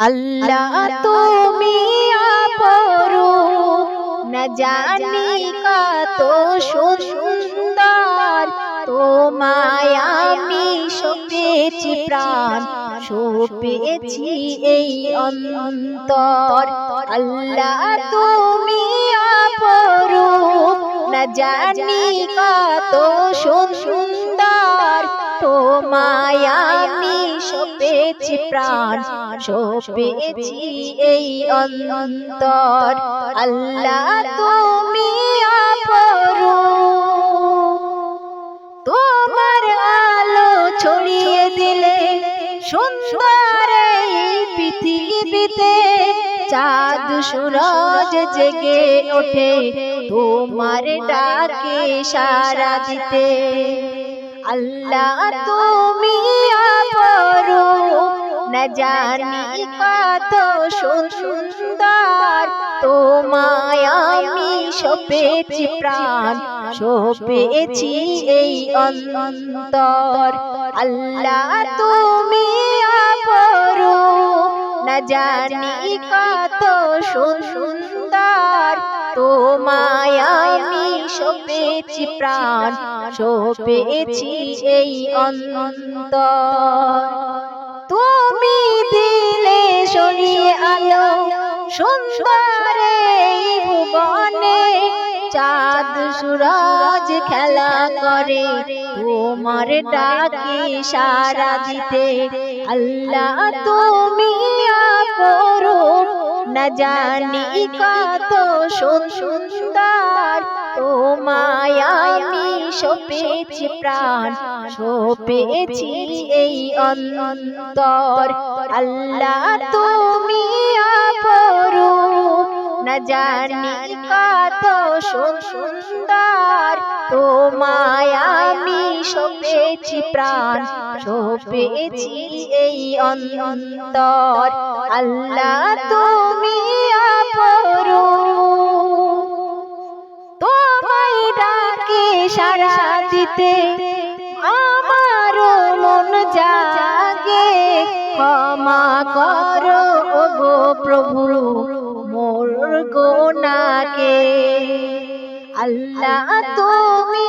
আল্লাহ তুমি আপরু না জানি কত সুন্দর। তোমায় আমি সপেছি প্রাণ। সপেছি এই অন্তর। আল্লাহ তুমি আপরু না জানি কত সুন্দর। তোমায় সপেছি প্রাণ সপেছি এই অন্তর। আল্লাহ তুমি তোমার আলো ছড়িয়ে দিলে সুন্দর এই পৃথিবীতে। চাঁদ সুরজ জেগে ওঠে তোমার ডাকে সারা দিতে। আল্লাহ তুমি আপরু না জানি কত সুন্দর। তোমায় আমি সপেছি প্রাণ, সপেছি এই অন্তর। আল্লাহ তুমি আপরু না জানি কত সুন্দর। তোমায় আমি সপেছি প্রাণ সপেছি এই অন্তর। তুমি দিলে শনিয়ে আলো সুন্দর ভুবনে চাঁদ সুরজ খেলা করে। তোমার ডাকে সারা দিতে আল্লাহ তুমি আপরো না জানি কত সুন্দর। তোমায় আমি সপেছি প্রাণ, সপেছি এই অন্তর। আল্লাহ তুমি আপরু না জানি কত সুন্দর। তোমায় আমি সপেছি প্রাণ সপেছি এই অন্তর। আল্লাহ তুমি আপরু তোমায় ডাকে সারা দিতে আমার মন জাগে। ক্ষমা করো গো প্রভু, মোর গোনাকে আল্লাহ তুমি